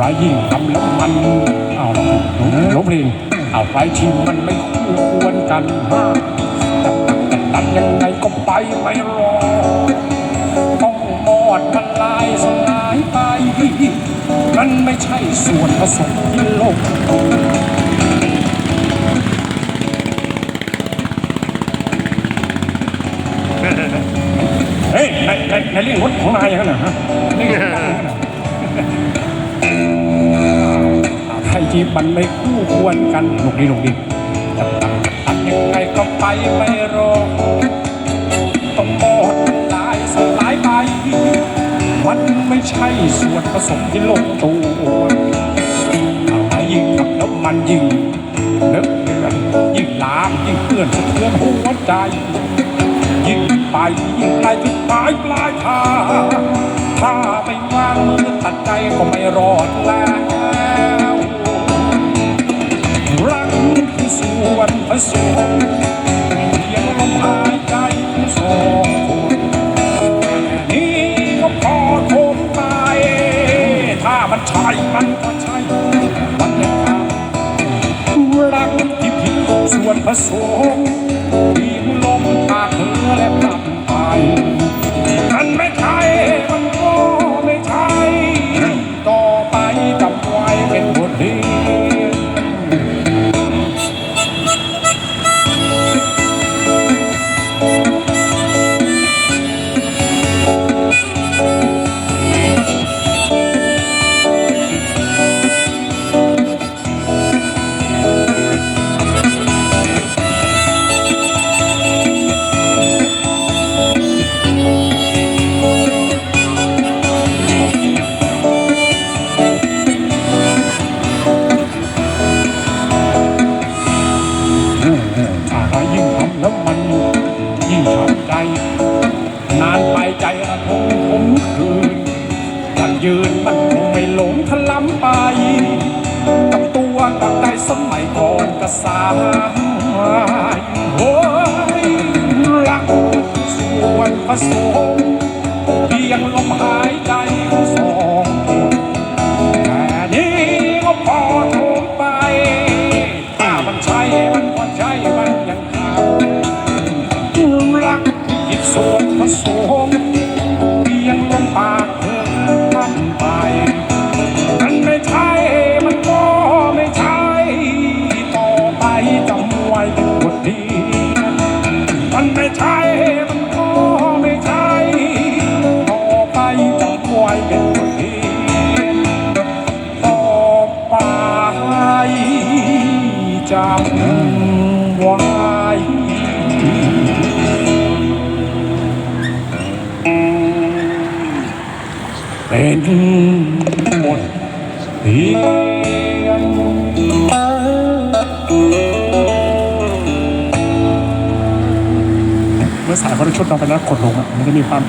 ร้ายยิ่งกำล้วมันเอาละหลงเพลงเอาไปทีมันไม่ควรกันมากแต่ตัดยังไงก็ไปไม่รอดต้องมอดมันลายสลายไป มันไม่ใช่ส่วนผสมที่โลกเฮ้ยในในเรื่องรถของนายยังไงเนเหรฮะ รที่มันไม่คู่ควรกันหลงดีหลงดีจะตัดตัดยังไงก็ไปไม่รอต้องหมดลายสลายไปมันไม่ใช่ส่วนผสมที่ลงตัวอะไรยิ่งทำแล้วมันยิ่งเนื้อเดือนยิ่งลามยิ่งเพื่อนสะเทือนหัวใจ ยิ่งไปยิ่งไกลถึงปลายปลายทางถ้าไม่วางมือตัดใจก็ไม่รอดแล้ว ใช่มันก็ใช่มันไม่ขาดรักที่ผิดส่วนผสม ยืนมันคงไม่หลงทะล้ำไป กับตัวกับใจสมัยก่อนกระสายโอ้ยรักส่วนผสมเพียงลมหายใจของสอง จำไว้เป็นบทเรียนเมื่อสายเขาได้ชุดเราไปแล้วกดลงอะมันจะมีความ